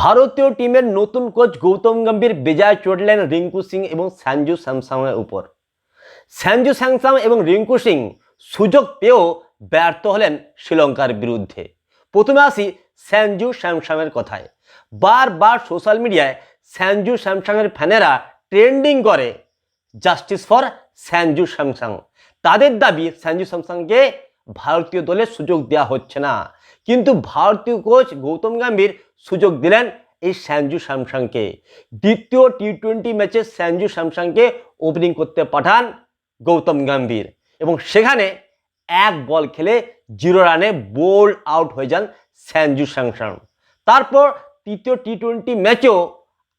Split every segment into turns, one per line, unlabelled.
ভারতীয় টিমের নতুন কোচ গৌতম গম্ভীর, বেজায় চড়লেন, রিঙ্কু সিং এবং সঞ্জু স্যামসাংয়ের উপর। সঞ্জু স্যামসাং এবং রিঙ্কু সিং সুযোগ পেয়েও ব্যর্থ হলেন শ্রীলঙ্কার বিরুদ্ধে। প্রথমে আসি সঞ্জু স্যামসাংয়ের কথায়। বারবার সোশ্যাল মিডিয়ায় সঞ্জু স্যামসাংয়ের ফ্যানেরা ট্রেন্ডিং করে, জাস্টিস ফর সঞ্জু স্যামসাং। তাদের দাবি সঞ্জু স্যামসাংকে ভারতীয় দলে সুযোগ দেওয়া হচ্ছে না। কিন্তু ভারতীয় কোচ গৌতম গম্ভীর সুযোগ দিলেন এই সঞ্জু স্যামসাংকে। দ্বিতীয় টি টোয়েন্টি ম্যাচে সঞ্জু স্যামসাংকে ওপেনিং করতে পাঠান গৌতম গম্ভীর। এবং সেখানে এক বল খেলে জিরো রানে বোল্ড আউট হয়ে যান সঞ্জু স্যামসাং। তারপর তৃতীয় টি টোয়েন্টি ম্যাচেও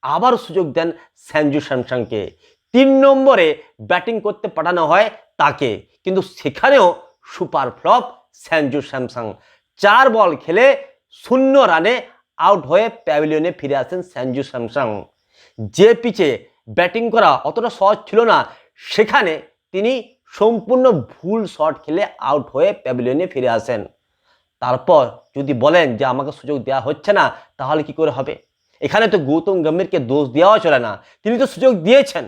আবার সুযোগ দেন সঞ্জু স্যামসাংকে। তিন নম্বরে ব্যাটিং করতে পাঠানো হয় তাকে। কিন্তু সেখানেও সুপার ফ্লপ সঞ্জু স্যামসাং। চার বল খেলে শূন্য রানে আউট হয়ে প্যাভিলিয়নে ফিরে আসেন সঞ্জু স্যামসাং। যে পিচে ব্যাটিং করা অতটা সহজ ছিল না, সেখানে তিনি সম্পূর্ণ ভুল শট খেলে আউট হয়ে প্যাভিলিয়নে ফিরে আসেন। তারপর যদি বলেন যে আমাকে সুযোগ দেওয়া হচ্ছে না, তাহলে কি করে হবে? এখানে তো গৌতম গম্ভীরকে দোষ দেওয়াও চলে না। তিনি তো সুযোগ দিয়েছেন।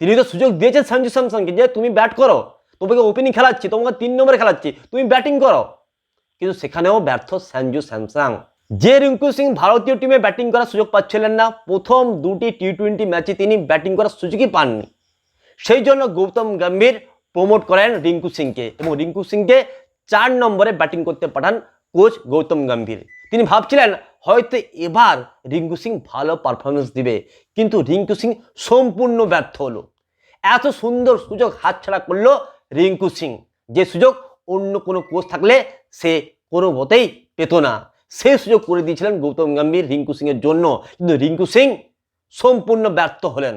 তিনি তো সুযোগ দিয়েছেন সঞ্জু স্যামসংকে যে তুমি ব্যাট করো। তোমাকে ওপেনিং খেলাচ্ছি, তোমাকে তিন নম্বরে খেলাচ্ছি, তুমি ব্যাটিং করো। কিন্তু সেখানেও ব্যর্থ সঞ্জু স্যামসাং। যে রিঙ্কু সিং ভারতীয় টিমে ব্যাটিং করার সুযোগ পাচ্ছিলেন না। প্রথম দুটি টি টোয়েন্টি ম্যাচে তিনি ব্যাটিং করার সুযোগই পাননি। সেই জন্য গৌতম গম্ভীর প্রমোট করেন রিঙ্কু সিংকে এবং রিঙ্কু সিংকে চার নম্বরে ব্যাটিং করতে পাঠান কোচ গৌতম গম্ভীর। তিনি ভাবছিলেন, হয়তো এবার রিঙ্কু সিং ভালো পারফরমেন্স দিবে, কিন্তু রিঙ্কু সিং সম্পূর্ণ ব্যর্থ হলো। এত সুন্দর সুযোগ হাতছাড়া করল রিঙ্কু সিং। যে সুযোগ অন্য কোনো কোচ থাকলে সে কোনো মতেই পেত না। সেই সুযোগ করে দিয়েছিলেন গৌতম গম্ভীর রিঙ্কু সিংয়ের জন্য। কিন্তু রিঙ্কু সিং সম্পূর্ণ ব্যর্থ হলেন।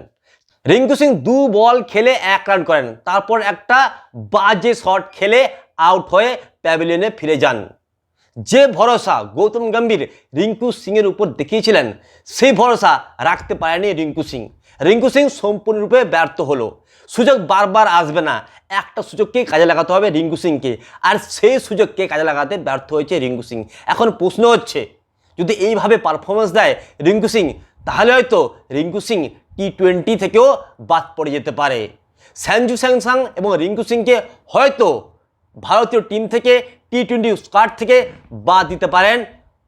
রিঙ্কু সিং দু বল খেলে এক রান করেন। তারপর একটা বাজে শট খেলে আউট হয়ে প্যাভিলিয়নে ফিরে যান। যে ভরসা গৌতম গম্ভীর রিঙ্কু সিংয়ের উপর দেখিয়েছিলেন, সেই ভরসা রাখতে পারেনি রিঙ্কু সিং। রিঙ্কু সিং সম্পূর্ণরূপে ব্যর্থ হলো। সুযোগ বারবার আসবে না। একটা সুযোগকে কাজে লাগাতে হবে রিঙ্কু সিংকে। আর সেই সুযোগকে কাজে লাগাতে ব্যর্থ হয়েছে রিঙ্কু সিং। এখন প্রশ্ন হচ্ছে, যদি এইভাবে পারফরমেন্স দেয় রিঙ্কু সিং, তাহলে হয়তো রিঙ্কু সিং টি টোয়েন্টি থেকেও বাদ পড়ে যেতে পারে। সঞ্জু স্যামসাং এবং রিঙ্কু সিংকে হয়তো ভারতীয় টিম থেকে টি টোয়েন্টি স্কোয়াড থেকে বাদ দিতে পারেন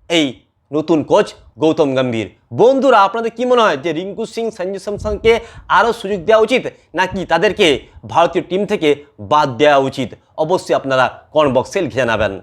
এই নতুন কোচ গৌতম গম্ভীর। বন্ধুরা, আপনাদের কি মনে হয় যে রিঙ্কু সিং, সঞ্জু স্যামসনকে আরও সুযোগ দেওয়া উচিত, নাকি তাদেরকে ভারতীয় টিম থেকে বাদ দেওয়া উচিত? অবশ্যই আপনারা কমেন্ট বক্সে লিখে জানাবেন।